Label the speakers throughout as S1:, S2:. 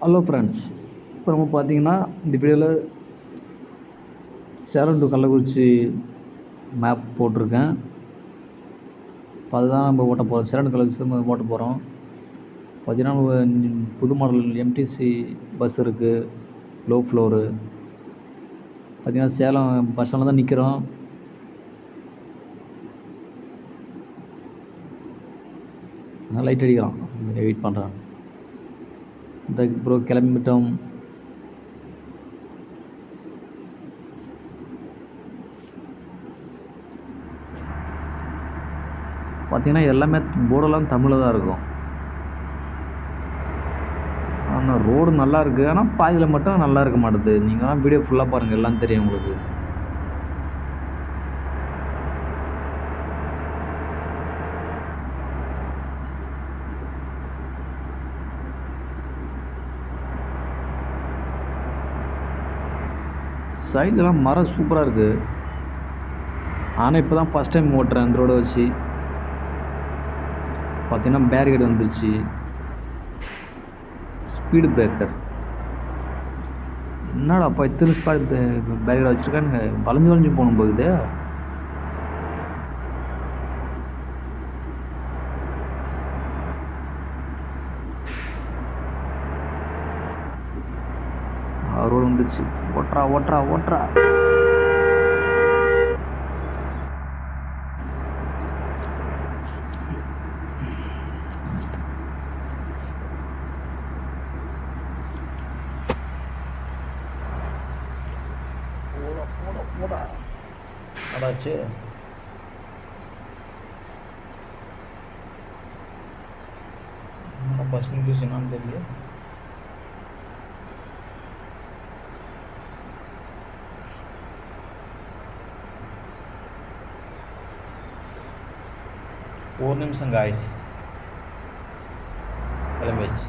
S1: Hello friends இப்போ நம்ம பார்த்தீங்கன்னா இந்த வீடியோவில் சேலம் டு கள்ளக்குறிச்சி மேப் போட்டிருக்கேன். இப்போ அதுதான் நம்ம ஓட்ட போகிறோம் சேலம் டு கள்ளக்குறிச்சி தான் நம்ம ஓட்ட போகிறோம் பார்த்தீங்கன்னா புது மாடல் எம்டிசி பஸ் இருக்குது லோ ஃப்ளோரு பார்த்தீங்கன்னா சேலம் பஸ் ஸ்டாண்டில் தான் நிற்கிறோம் லைட் அடிக்கிறான். வெயிட் பண்ணுறான் இந்த ப்ரோ கிளம்பிட்டோம் பார்த்தீங்கன்னா எல்லாமே போர்டெல்லாம் தமிழில் தான் இருக்கும். ஆனால் ரோடு நல்லா இருக்குது ஆனால் பாதியில் மட்டும் நல்லா இருக்க மாட்டுது. நீங்களாம் வீடியோ ஃபுல்லாக பாருங்கள் எல்லாம் தெரியும் உங்களுக்கு. சைட்லலாம் மரம் சூப்பராக இருக்குது ஆனால் இப்போ தான் ஃபஸ்ட் டைம் ஓட்டுறேன் அந்த ரோடை வச்சு. பார்த்திங்கன்னா பேரிகேட் வந்துருச்சு. ஸ்பீடு பிரேக்கர் என்னடா அப்போ இத்தனை ஸ்பாட் பேரிகேட் வச்சுருக்கானுங்க. வளைஞ்சு வளைஞ்சு போகணும் போகுது ரோடு வந்துச்சு ஓட்டுறா ஓட்டுறா ஓட்டுறா. போடா போடா போடா அடாச்சு பஸ் நியூஸ் என்னன்னு தெரியல. ஒரு நிமிஷம் காய்ஸ் கிளம்பிடுச்சு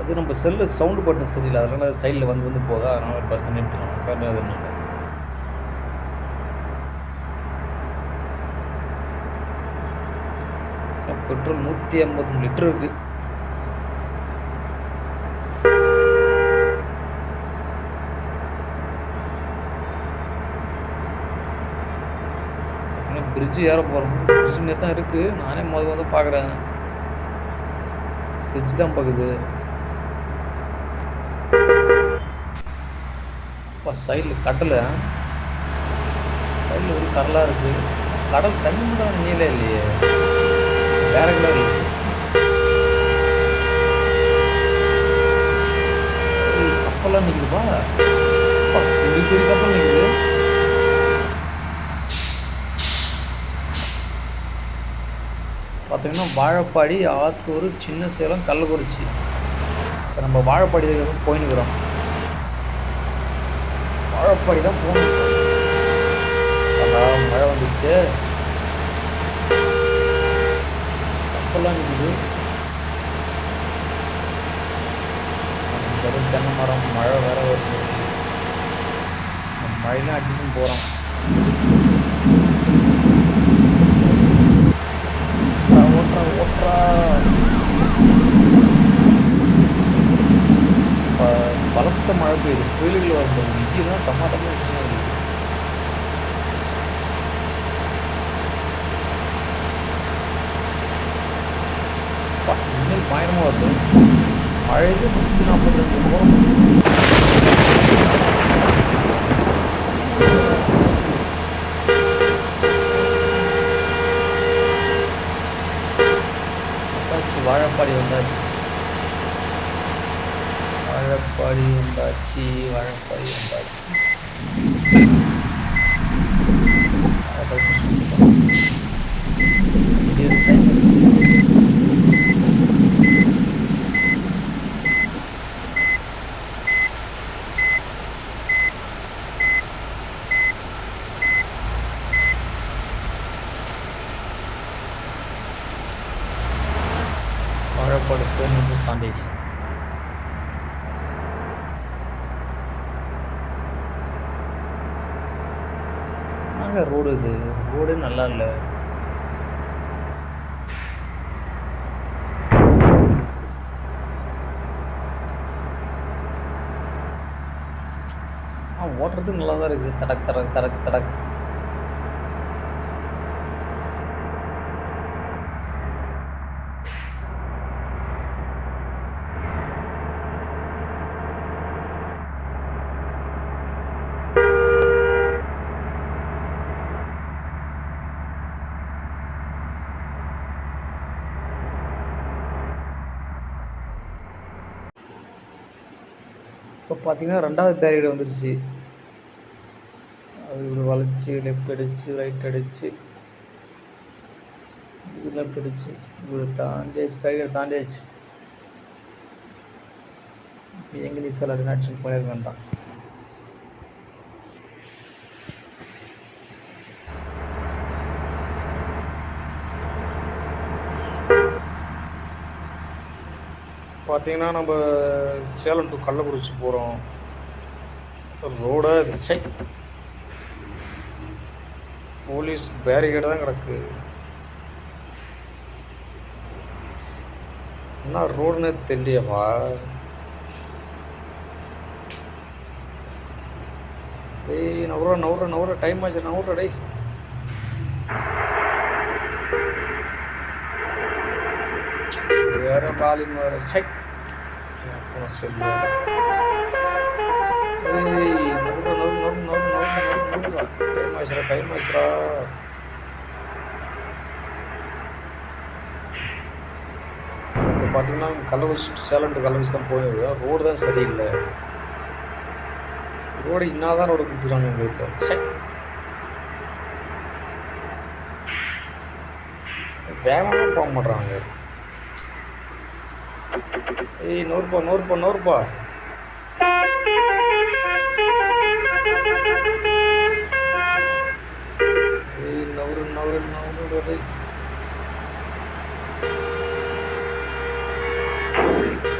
S1: அது நம்ம செல்லில் சவுண்டு பட்டன் சரியில்லை. அதனால் சைடில் வந்து வந்து போதா அதனால் பஸ் நிறுத்தணும் வேறு எதுவும் இல்லை. பெட்ரோல் நூற்றி ஐம்பது லிட்டருக்கு இருக்கு பிரிட்ஜு ஏற போகிறோம் பிரிட்ஜ் மாரி தான் இருக்குது நானே முத முத பார்க்குறேன் பிரிட்ஜ் தான் பார்க்குது இப்போ சைடில் கடலை சைடில் ஒரு கடலாக இருக்குது கடல் தண்ணி மட்டும் நீளே இல்லையே. வேற கலர் இருக்குது ஏய், நிற்குதுப்பா பெரிய பெரிய கப்பல் நிற்குது பார்த்தீங்கன்னா வாழப்பாடி ஆத்தூர் சின்ன சேலம் கள்ளக்குறிச்சி. இப்போ நம்ம வாழப்பாடி இருக்கிறோம். வாழப்பாடி தான் போகணும். மழை வந்துச்சு கப்பல்லாம் இருக்குது. சரி தென்னை மரம் மழை வேற வருது. மழைலாம் அடிச்சுன்னு போகிறோம் ஓட்டுறா ஓட்டுறா ப- பலத்த மழை பெய்யுது. கோயில்கள் வரும்போது இங்கேயும் டமாட்டமாக வச்சுன்னா இன்னும் பயணமாக வருது. மழையே நூற்றி நாற்பது ரெண்டு போகிறோம் வந்தாச்சு வாழப்பாடி வந்தாச்சு. வாழப்பாடி வந்தாச்சு வாழப்பாடி வந்தாச்சு. அதை for the Permanent Foundation. என்னங்க ரோடு இது? ரோடு நல்லா இல்லை. ஓட்டுறதுக்கு நல்லா தான் இருக்குது தடக் தடக் தடக் தடக். இப்போ பார்த்தீங்கன்னா ரெண்டாவது பேரியட் வந்துடுச்சு அது இப்படி வளைச்சி லெஃப்ட் அடிச்சு ரைட் அடிச்சு. இது லெஃப்ட் அடிச்சு இப்படி தாண்டியாச்சு பேரியட் தாண்டியாச்சு. இப்போ எங்கே நிறுத்தல ரினாக்ஷன் தான் பார்த்தீங்கன்னா நம்ம சேலம் டு கள்ளக்குறிச்சி போகிறோம் ரோடை திசை போலீஸ் பேரிகேடு தான் கிடக்கு. என்ன ரோடுன்னு தெரியலையப்பா. டேய் நவுற நவுற நவுற டைம் ஆச்சு நவுற டேய். வேற பாலிங் வேற. செக் அப்புறம் கை ஏய் பார்த்தீங்கன்னா கள்ளக்குறிச்சி சேலம் டு கள்ளக்குறிச்சி தான் போயிருக்கோம் ரோடு தான் சரியில்லை ரோடு இன்னாதான் ரோடு கொடுத்துருக்காங்க எங்களுக்கு சே வேகமாக போக மாட்றாங்க ஏய் நூறுபா நூறுபா நூறுபா ஏய் நவரு நவரு நவரு டேய்.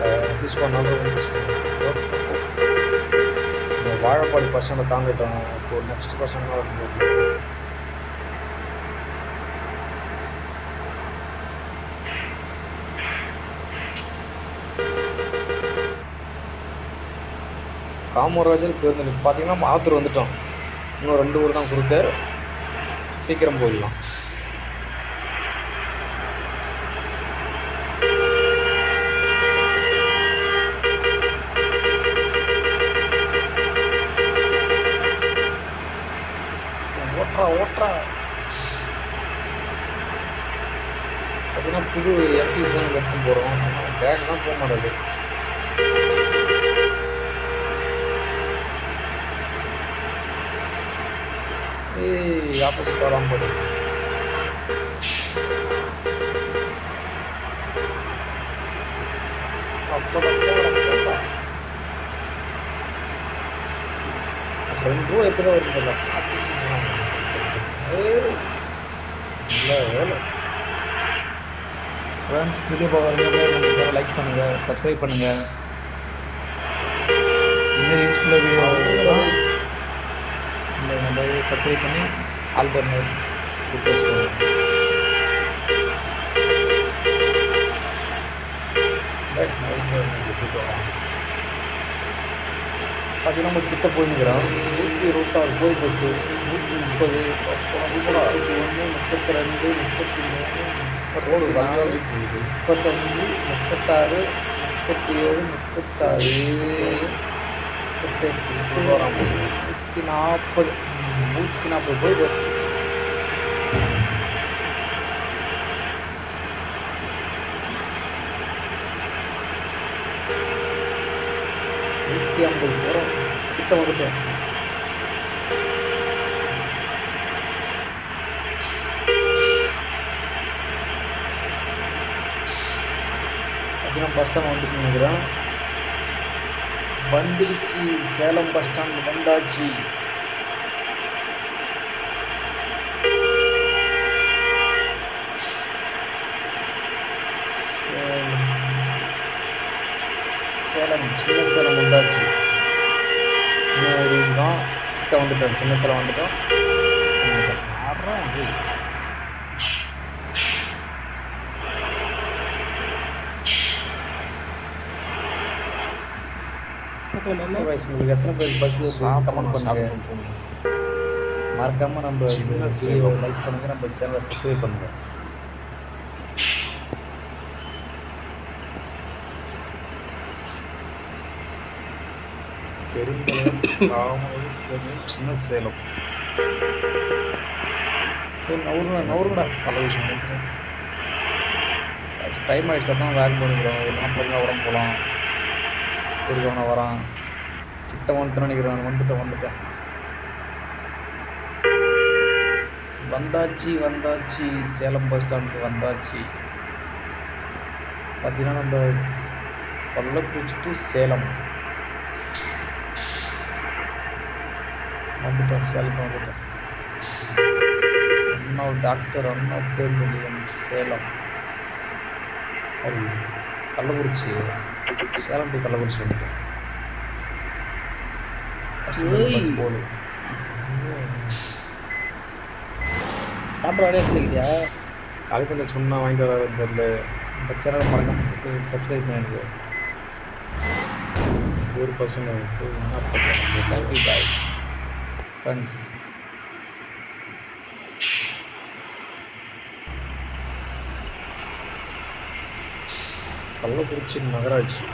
S1: அஹ், this one another one is, uh, இந்த வாழைப்பாடி பர்சனை தாண்டிட்டோம் இப்போ நெக்ஸ்ட் பர்சன் வரும்போது காமராஜர் பேருந்து நிலையம். பார்த்தீங்கன்னா ஆத்தூர் வந்துட்டோம். இன்னும் ரெண்டு ஊர் தான் கொடுக்க சீக்கிரம் போயிடலாம். ஓட்டுறா ஓட்டுறா. பார்த்தீங்கன்னா புது எம்டிஸ் தான் எடுத்து போகிறோம் பேக் தான் போக மாட்டேது ஏய் ஆப்போசிட் வராம போடு அப்படா, அப்படா, அப்படா. ரெண்டு ரூபா எப்படி வருது இல்லை வேலை. ஃப்ரெண்ட்ஸ் வீடியோ பார்க்குறவங்க லைக் பண்ணுங்கள் சப்ஸ்கிரைப் பண்ணுங்கள் இதுமாரி யூஸ்ஃபுல்லாக வீடியோ இந்த நம்ம சப்ஸ்கிரைப் பண்ணி ஆல் பண்ணி கொடுத்து வச்சுக்கோங்க பார்த்தீங்கன்னா நம்ம கிட்ட போயிருக்கிறோம். நூற்றி இருபத்தாறு போய் பஸ்ஸு நூற்றி முப்பது முப்பத்தி ஒன்று முப்பத்தி ரெண்டு முப்பத்தி மூணு ரோடு நாலு முப்பத்தஞ்சு முப்பத்தாறு முப்பத்தி ஏழு முப்பத்தாறு முப்பத்தெட்டு. முப்பத்தோராம் நூற்றி நாற்பது நூற்றி நாற்பது போய் பஸ் நூற்றி ஐம்பது போகிறோம் கிட்ட வந்துட்டோம் பார்த்தீங்கன்னா பஸ் ஸ்டாண்ட் வந்துட்டு நினைக்கிறேன். வந்துடுச்சு சேலம் பஸ் ஸ்டாண்ட் வந்தாச்சு சேலம் சேலம் சின்ன சேலம் வந்தாச்சு இன்னும் ஒரு தான் கிட்ட வந்துட்டோம் சின்ன சேலம் வந்துட்டோம் ஆடுறோம் டேய். இப்போ
S2: சாப்பிட்டோம்
S1: guys, உங்களுக்கு எத்தனை பேர் பஸ் கமெண்ட் பண்ணுங்க. மறக்காம நம்ம
S2: சின்ன
S1: வீடியோ
S2: சேலம்.
S1: லைக் பண்ணுங்க நம்ம சேனலை சப்ஸ்கிரைப் பண்ணுங்க.
S2: பெரும்பலம் ராமநாதபுரம் சின்ன சேலம். நல்ல விஷயம் நினைக்கிறேன்.
S1: டைம் ஆகிடுச்சு தான் வேக் பண்ணிக்கிறோம் பொருளாக உடம்பு போகலாம் இருக்கவன வரான். கிட்ட வந்துட்டு நினைக்கிறேன். வந்துட்டேன் வந்துட்டேன். வந்தாச்சு வந்தாச்சு. சேலம் பஸ் ஸ்டாண்டுக்கு வந்தாச்சு. பார்த்தீங்கன்னா நம்ம கள்ளக்குறிச்சி டு சேலம். வந்துட்டோம் சேலத்தை வந்துட்டோம் அண்ணா டாக்டர் அண்ணா பேர் சேலம். சாரி கள்ளக்குறிச்சி. சேலம் டு கள்ளக்குறிச்சி வந்துட்டோம்
S2: ஏய்.
S1: பஸ் போகுது
S2: சாப்பிட வரையா சொல்லிக்கிறியா காலத்தில் சொன்னா வாங்கிட்டு வர தெரியல.
S1: நம்ம சேனலை மறக்காம சப்ஸ்கிரைப் பண்ணிடுங்க
S2: ஒரு பசங்க
S1: தேங்க்யூ பாய்ஸ் ஃப்ரெண்ட்ஸ்
S2: கள்ளக்குறிச்சி நகராட்சி